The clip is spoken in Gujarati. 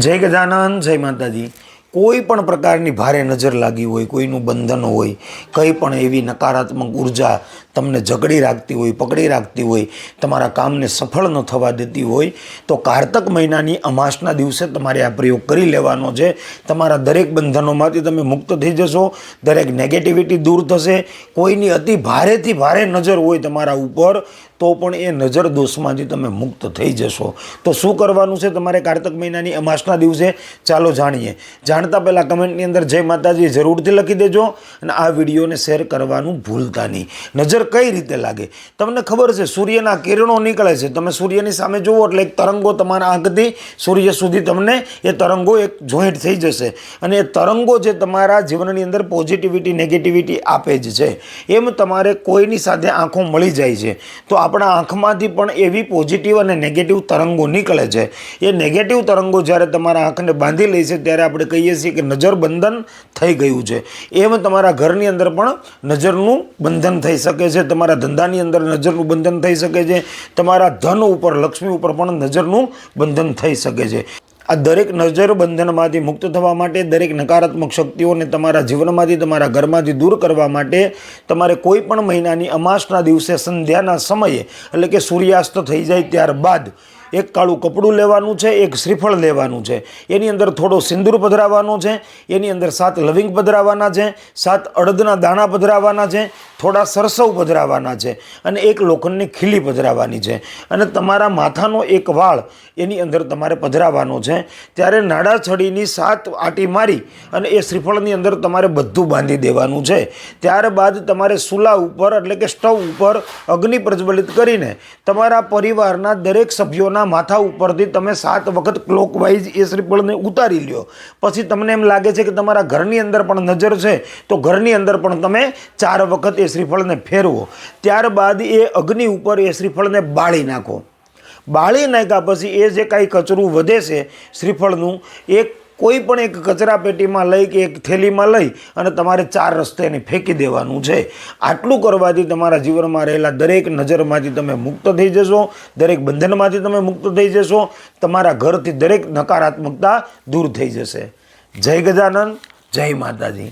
જય ગજાનંદ જય માતાજી. કોઈ પણ પ્રકારની ભારે નજર લાગી હોય, કોઈનું બંધન હોય, કંઈ પણ એવી નકારાત્મક ઊર્જા તમને જકડી રાખતી હોય, પકડી રાખતી હોય, તમારા કામને સફળ ન થવા દેતી હોય, તો કારતક મહિનાની અમાસના દિવસે તમારે આ પ્રયોગ કરી લેવાનો છે. તમારા દરેક બંધનોમાંથી તમે મુક્ત થઈ જશો, દરેક નેગેટિવિટી દૂર થશે. કોઈની અતિ ભારેથી ભારે નજર હોય તમારા ઉપર, તો પણ એ નજર દોષમાંથી તમે મુક્ત થઈ જશો. તો શું કરવાનું છે તમારે કારતક મહિનાની અમાસના દિવસે? ચાલો જાણીએ જાણતા પહેલાં કમેન્ટની અંદર જય માતાજી જરૂરથી લખી દેજો અને આ વિડીયોને શેર કરવાનું ભૂલતા નહીં. નજર કઈ રીતે લાગે? તમને ખબર છે, સૂર્યના કિરણો નીકળે છે. તમે સૂર્યની સામે જુઓ એટલે એક તરંગો તમારા આંખથી સૂર્ય સુધી તમને એ તરંગો એક જોઈન્ટ થઈ જશે. અને એ તરંગો જે તમારા જીવનની અંદર પોઝિટિવિટી નેગેટિવિટી આપે જ છે. એમ તમારે કોઈની સાથે આંખો મળી જાય છે. તો આપણા આંખમાંથી પણ એવી પોઝિટિવ અને નેગેટિવ તરંગો નીકળે છે. એ નેગેટિવ તરંગો જ્યારે તમારા આંખને બાંધી લે છે, ત્યારે આપણે કહીએ છીએ કે નજર બંધન થઈ ગયું છે. એમ તમારા ઘરની અંદર પણ નજરનું બંધન થઈ શકે છે. તમારા ધંધાની અંદર નજરનું બંધન થઈ શકે છે. તમારા ધન ઉપર, લક્ષ્મી ઉપર પણ નજરનું બંધન થઈ શકે છે. આ દરેક નજર બંધનમાંથી મુક્ત થવા માટે, દરેક નકારાત્મક શક્તિઓને તમારા જીવનમાંથી, તમારા ઘરમાંથી દૂર કરવા માટે તમારે કોઈ પણ મહિનાની, અમાસના દિવસે, સંધ્યાના સમયે, એટલે કે સૂર્યાસ્ત થઈ જાય ત્યારબાદ એક કાળું કપડું લેવાનું છે, એક શ્રીફળ લેવાનું છે. એની અંદર થોડો સિંદૂર પધરાવવાનો છે, એની અંદર સાત લવિંગ પધરાવવાના છે, સાત અડદના દાણા પધરાવવાના છે થોડા સરસવ પધરાવવાના છે અને એક લોખંડની ખીલી પધરાવવાની છે. અને તમારા માથાનો એક વાળ એની અંદર તમારે પધરાવવાનો છે. ત્યારે નાડા છડીની સાત આટી મારી અને એ શ્રીફળની અંદર તમારે બધું બાંધી દેવાનું છે. ત્યારબાદ તમારે સુલા ઉપર એટલે કે સ્ટવ ઉપર અગ્નિ પ્રજ્વલિત કરીને તમારા પરિવારના દરેક સભ્યોના માથા ઉપરથી તમે સાત વખત ક્લોકવાઇઝ એ શ્રીફળને ઉતારી લ્યો. પછી તમને એમ લાગે છે કે તમારા ઘરની અંદર પણ નજર છે, તો ઘરની અંદર પણ તમે ચાર વખત એ શ્રીફળને ફેરવો, ત્યારબાદ એ અગ્નિ ઉપર એ શ્રીફળને બાળી નાખો. બાળી નાખ્યા પછી એ જે કાંઈ કચરું વધે છે શ્રીફળનું, એ કોઈ પણ એક કચરા પેટીમાં લઈ કે એક થેલીમાં લઈ અને તમારે ચાર રસ્તે એને ફેંકી દેવાનું છે. આટલું કરવાથી તમારા જીવનમાં રહેલા દરેક નજરમાંથી તમે મુક્ત થઈ જશો, દરેક બંધનમાંથી તમે મુક્ત થઈ જશો, તમારા ઘરથી દરેક નકારાત્મકતા દૂર થઈ જશે. જય ગજાનંદ જય માતાજી.